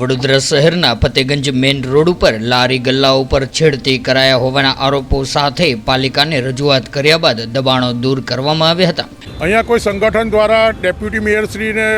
વડોદરા શહેરના Fatehganj main road ઉપર લારી ગલ્લા ઉપર છેડતી કરાયા હોવાના આરોપો સાથે પાલિકાને રજૂઆત કર્યા બાદ દબાણો દૂર કરવામાં આવ્યા હતા. અહીંયા કોઈ સંગઠન દ્વારા ડેપ્યુટી મેયરશ્રીને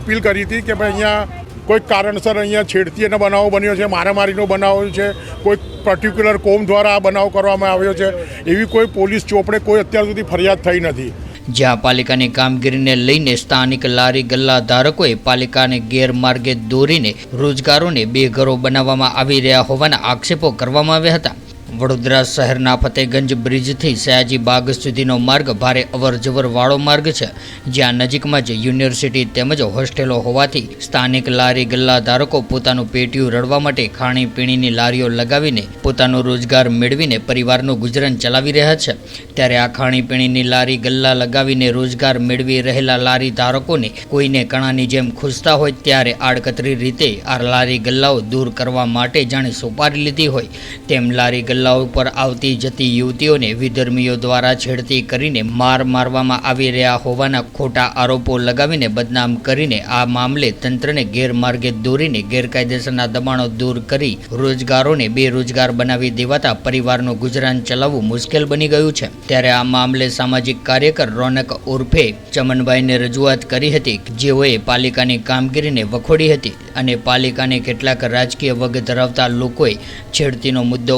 અપીલ કરી હતી કે ભાઈ અહીંયા કોઈ કારણસર અહીંયા છેડતી અને બનાવો બન્યો છે, મારામારીનો બનાવ છે, કોઈ પર્ટિક્યુલર કોમ દ્વારા આ બનાવ કરવામાં આવ્યો છે, એવી કોઈ પોલીસ ચોપડે કોઈ અત્યાર સુધી ફરિયાદ થઈ નથી. જ્યાં પાલિકાની કામગીરીને લઈને સ્થાનિક લારી ગલ્લા ધારકોએ પાલિકાને ગેરમાર્ગે દોરીને રોજગારોને બેઘરો બનાવવામાં આવી રહ્યા હોવાના આક્ષેપો કરવામાં આવ્યા હતા. વડોદરા શહેરના ફતેગંજ બ્રિજથી સયાજી બાગ સુધીનો માર્ગ ભારે અવરજવર વાળો માર્ગ છે, જ્યાં નજીકમાં જ યુનિવર્સિટી તેમજ હોસ્ટેલો હોવાથી સ્થાનિક લારી ગલ્લા ધારકો પોતાનું પેટીયું રડવા માટે ખાણીપીણીની લારીઓ લગાવીને પોતાનો રોજગાર મેળવીને પરિવારનું ગુજરાન ચલાવી રહ્યા છે. ત્યારે આ ખાણીપીણીની લારી ગલ્લા લગાવીને રોજગાર મેળવી રહેલા લારી ધારકોને કોઈને કણાની જેમ ખૂસતા હોય ત્યારે આડકતરી રીતે આ લારી ગલ્લાઓ દૂર કરવા માટે જાણે સોપારી લીધી હોય. તેમ લારી ગલ્લાઓ પર આવતી જતી યુવતીઓને વિધર્મીઓ દ્વારા છેડતી કરીને માર મારવામાં આવી રહ્યા હોવાના ખોટા આરોપો લગાવીને બદનામ કરીને આ મામલે તંત્રને ગેરમાર્ગે દોરીને ગેરકાયદેસરના દબાણો દૂર કરી રોજગારોને બેરોજગાર બનાવી દેવાતા પરિવારનું ગુજરાન ચલાવવું મુશ્કેલ બની ગયું છે. ત્યારે આ મામલે સામાજિક કાર્યકર રોનક ઉર્ફે ચમનભાઈને રજૂઆત કરી હતી જેઓએ પાલિકાની કામગીરીને વખોડી હતી અને પાલિકાને કેટલાક રાજકીય વગ ધરાવતા લોકોએ છેડતીનો મુદ્દો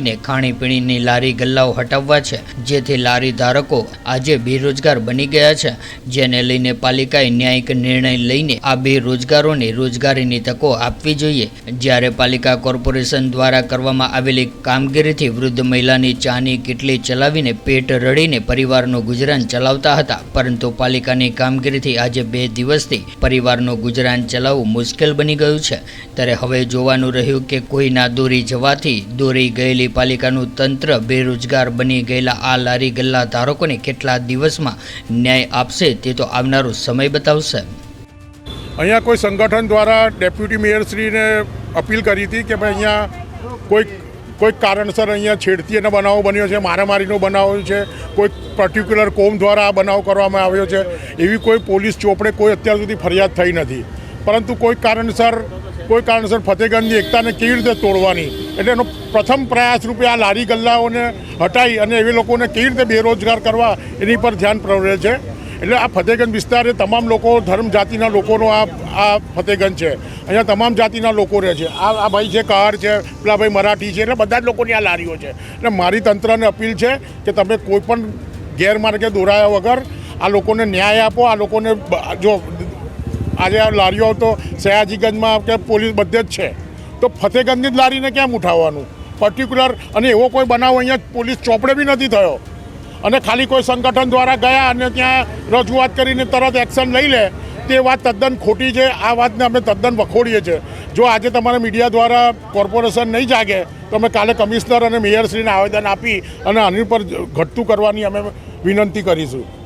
ઉઠાવીને ખાણીપીણીની લારી ગલ્લાઓ હટાવવા છે. જેથી લારી ધારકો આજે બેરોજગાર બની ગયા છે. જેને લઈને પાલિકાએ ન્યાયિક નિર્ણય લઈને આ બેરોજગારોને રોજગારીની તકો આપવી જોઈએ. જ્યારે પાલિકા કોર્પોરેશન દ્વારા કરવામાં આવેલી કામગીરીથી વૃદ્ધ મહિલાની ચાની કિટલી ચલાવીને પેટ રડીને પરિવારનું ગુજરાન ચલાવતા હતા. પરંતુ પાલિકાની કામગીરીથી આજે બે દિવસથી પરિવારનું ગુજરાન ચલાવવું મુશ્કેલ બની ગયું છે. ત્યારે હવે જોવાનું રહ્યું કે કોઈના દોરી જવાથી દોરી ગયેલી પાલિકાનું તંત્ર બેરોજગાર બની ગયેલા આ લારી ગલ્લા ધારકોને કેટલા દિવસમાં ન્યાય આપશે તે તો આવનારો સમય બતાવશે. અહીંયા કોઈ સંગઠન દ્વારા ડેપ્યુટી મેયરશ્રીને અપીલ કરી હતી કે ભાઈ અહીંયા કોઈક કોઈક કારણસર અહીંયા છેડતી અને બનાવો બન્યો છે, મારામારીનો બનાવ છે, કોઈ પર્ટિક્યુલર કોમ દ્વારા આ બનાવ કરવામાં આવ્યો છે. એવી કોઈ પોલીસ ચોપડે કોઈ અત્યાર સુધી ફરિયાદ થઈ નથી. પરંતુ કોઈ કારણસર કોઈ કારણસર ફતેગંજની એકતાને કેવી રીતે તોડવાની? એટલે એનો પ્રથમ પ્રયાસ રૂપે આ લારી ગલ્લાઓને હટાવી અને એવી લોકોને કેવી રીતે બેરોજગાર કરવા એની પર ધ્યાન પ્રવરે છે. એટલે આ ફતેગંજ વિસ્તારે તમામ લોકો, ધર્મ જાતિના લોકોનો આ આ ફતેહગંજ છે. અહીંયા તમામ જાતિના લોકો રહે છે. આ આ ભાઈ છે, કહાર છે, પેલા ભાઈ મરાઠી છે, એટલે બધા જ લોકોની આ લારીઓ છે. એટલે મારી તંત્રને અપીલ છે કે તમે કોઈ પણ ગેરમાર્ગે દોરાયા વગર આ લોકોને ન્યાય આપો, આ લોકોને જો આજે આ લારીઓ તો સયાજીગંજમાં કે પોલીસ બધે જ છે. તો ફતેગંજની જ લારીને કેમ ઉઠાવવાનું? પર્ટિક્યુલર અને એવો કોઈ બનાવ અહીંયા પોલીસ ચોપડે બી નથી થયો. અને ખાલી કોઈ સંગઠન દ્વારા ગયા અને ત્યાં રજૂઆત કરીને તરત એક્શન લઈ લે, તે વાત તદ્દન ખોટી છે. આ વાતને અમે તદ્દન વખોડીએ છીએ. જો આજે તમારા મીડિયા દ્વારા કોર્પોરેશન નહીં જાગે, તો અમે કાલે કમિશનર અને મેયરશ્રીને આવેદન આપી અને આની પર ઘટતું કરવાની અમે વિનંતી કરીશું.